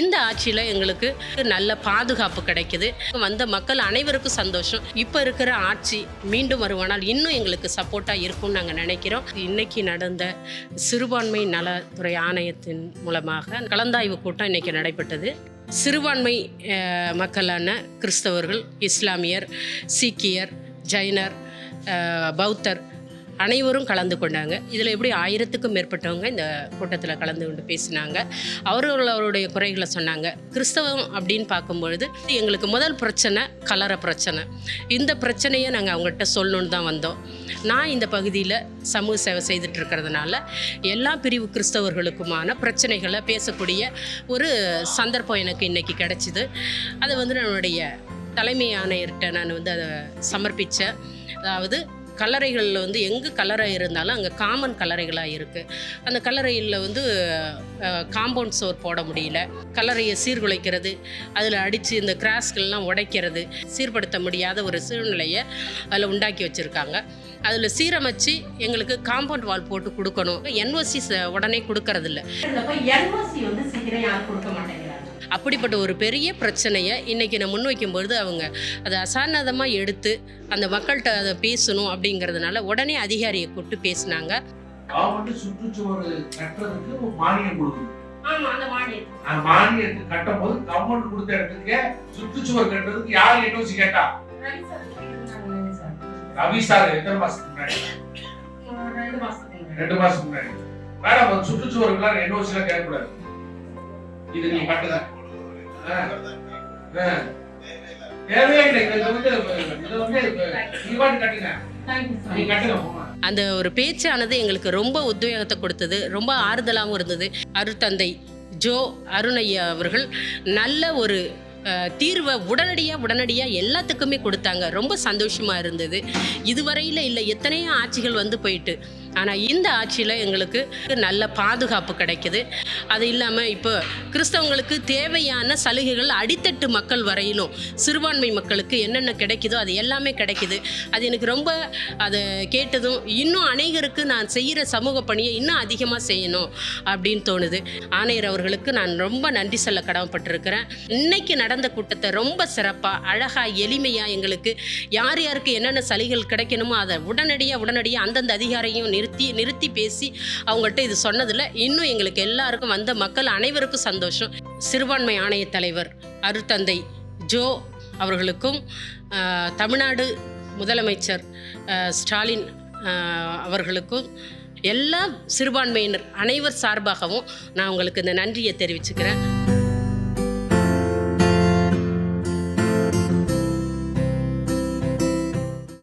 இந்த ஆட்சியில் எங்களுக்கு நல்ல பாதுகாப்பு கிடைக்குது. வந்த மக்கள் அனைவருக்கும் சந்தோஷம். இப்போ இருக்கிற ஆட்சி மீண்டும் வருவானால் இன்னும் எங்களுக்கு சப்போர்ட்டாக இருக்கும்னு நாங்கள் நினைக்கிறோம். இன்னைக்கு நடந்த சிறுபான்மை நலத்துறை ஆணையத்தின் மூலமாக கலந்தாய்வு கூட்டம் இன்னைக்கு நடைபெற்றது. சிறுபான்மை மக்களான கிறிஸ்தவர்கள் இஸ்லாமியர் சீக்கியர் ஜைனர் பௌத்தர் அனைவரும் கலந்து கொண்டாங்க. இதில் எப்படி ஆயிரத்துக்கும் மேற்பட்டவங்க இந்த கூட்டத்தில் கலந்து கொண்டு பேசினாங்க. அவர்கள் அவருடைய குறைகளை சொன்னாங்க. கிறிஸ்தவம் அப்படின்னு பார்க்கும்பொழுது எங்களுக்கு முதல் பிரச்சனை கலர பிரச்சனை. இந்த பிரச்சனையை நாங்கள் அவங்ககிட்ட சொல்லணுன்னு தான் வந்தோம். நான் இந்த பகுதியில் சமூக சேவை செய்துட்டு இருக்கிறதுனால எல்லா பிரிவு கிறிஸ்தவர்களுக்குமான பிரச்சனைகளை பேசக்கூடிய ஒரு சந்தர்ப்பம் எனக்கு இன்றைக்கி கிடச்சிது. அதை வந்து என்னுடைய தலைமை ஆணையர்கிட்ட நான் வந்து அதை சமர்ப்பித்தேன் அதாவது கல்லறைகளில் வந்து எங்கே கல்லறை இருந்தாலும் அங்கே காமன் கல்லறைகளாக இருக்குது அந்த கல்லறையில் வந்து காம்பவுண்ட் சோர் போட முடியல. கல்லறையை சீர்குலைக்கிறது அதில் அடித்து இந்த கிராஸ்கள்லாம் உடைக்கிறது சீர்படுத்த முடியாத ஒரு சூழ்நிலையை அதில் உண்டாக்கி வச்சுருக்காங்க. அதில் சீரமைச்சு எங்களுக்கு காம்பவுண்ட் வால் போட்டு கொடுக்கணும். என்ஓசி உடனே கொடுக்கறதில்ல. என்ஓசி வந்து சீக்கிரம் யாரும் கொடுக்க மாட்டேங்க அப்படிப்பட்ட ஒரு பெரிய பிரச்சனையை இன்னைக்கு நான் முன்வைக்கும் பொழுது அவங்க அதை அசாரணமாக எடுத்து அந்த மக்கள்கிட்ட அதை பேசணும் அப்படிங்கிறதுனால உடனே அதிகாரியை கூப்பிட்டு பேசினாங்க. கவர்மெண்ட் சுற்றுச்சுவர் கட்டுறதுக்கு ஒரு மானியம் கொடுக்குது ஆமாம் அந்த மானியம். அந்த மானியத்தை கட்டும் போது கவர்மெண்ட் கொடுத்த இடத்துக்கு சுற்றுச்சுவர் கட்டுறதுக்கு யார் என்ஓசி கேட்டா? ரவி சார் எத்தனை மாசத்துக்கு முன்னாடி? ரெண்டு மாசத்துக்கு முன்னாடி. மேடம் சுற்றுச்சுவருக்குலாம் என்ஓசி எல்லாம் கேட்கக்கூடாது? இது நீங்க கட்டுங்க ஆ. ஆ. தேவையே இல்லை. இதை வந்து இதை வந்து நீங்க பாட்டு கட்டுங்க. நீங்க கட்டுங்க போங்க அந்த ஒரு பேச்சானது எங்களுக்கு ரொம்ப உத்வேகத்தை கொடுத்தது. ரொம்ப ஆறுதலாகவும் இருந்தது. அருட்தந்தை ஜோ அருணையா அவர்கள் நல்ல ஒரு அஹ், தீர்வை உடனடியாக உடனடியாக எல்லாத்துக்குமே கொடுத்தாங்க. ரொம்ப சந்தோஷமாக இருந்தது. இதுவரையில் இல்லை எத்தனையோ ஆட்சிகள் வந்து போயிட்டு. ஆனால் இந்த ஆட்சியில் எங்களுக்கு நல்ல பாதுகாப்பு கிடைக்குது. அது இல்லாமல் இப்போ கிறிஸ்தவங்களுக்கு தேவையான சலுகைகள் அடித்தட்டு மக்கள் வரையிலும் சிறுபான்மை மக்களுக்கு என்னென்ன கிடைக்குதோ அது எல்லாமே கிடைக்குது. அது எனக்கு ரொம்ப அதை கேட்டதும் இன்னும் அநேகருக்கு நான் செய்கிற சமூக பணியை இன்னும் அதிகமாக செய்யணும் அப்படின்னு தோணுது. ஆணையர் அவர்களுக்கு நான் ரொம்ப நன்றி சொல்ல கடமைப்பட்டிருக்கிறேன். இன்னைக்கு நடந்த கூட்டத்தை ரொம்ப சிறப்பாக அழகாக எளிமையாக எங்களுக்கு யார் யாருக்கு என்னென்ன சலுகைகள் கிடைக்கணுமோ அதை உடனடியாக உடனடியாக அந்தந்த அதிகாரியும் நிறுத்தி நிறுத்தி பேசி அவங்கள்ட்ட இது சொன்னதில் இன்னும் எங்களுக்கு எல்லாருக்கும் வந்த மக்கள் அனைவருக்கும் சந்தோஷம். சிறுபான்மை ஆணைய தலைவர் அருட்தந்தை ஜோ அவர்களுக்கும் தமிழ்நாடு முதலமைச்சர் ஸ்டாலின் அவர்களுக்கும் எல்லா சிறுபான்மையினர் அனைவர் சார்பாகவும் நான் உங்களுக்கு இந்த நன்றியை தெரிவிச்சுக்கிறேன்.